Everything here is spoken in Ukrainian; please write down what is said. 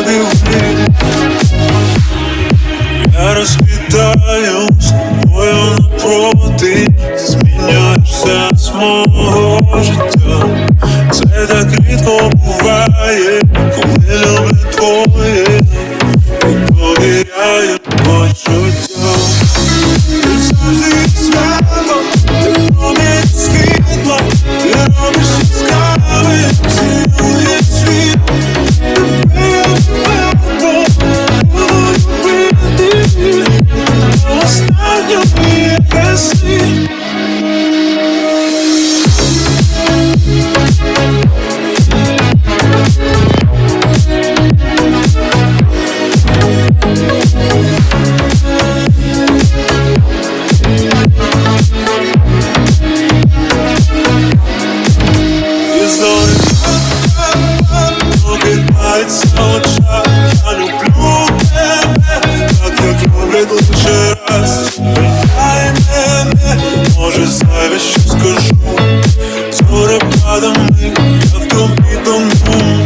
уходил снег Я раскидаю с напротив, напроти Зміняєшся з мого життя. Це так рідко буває Коли люблю твоє. Коли я почуття Oh.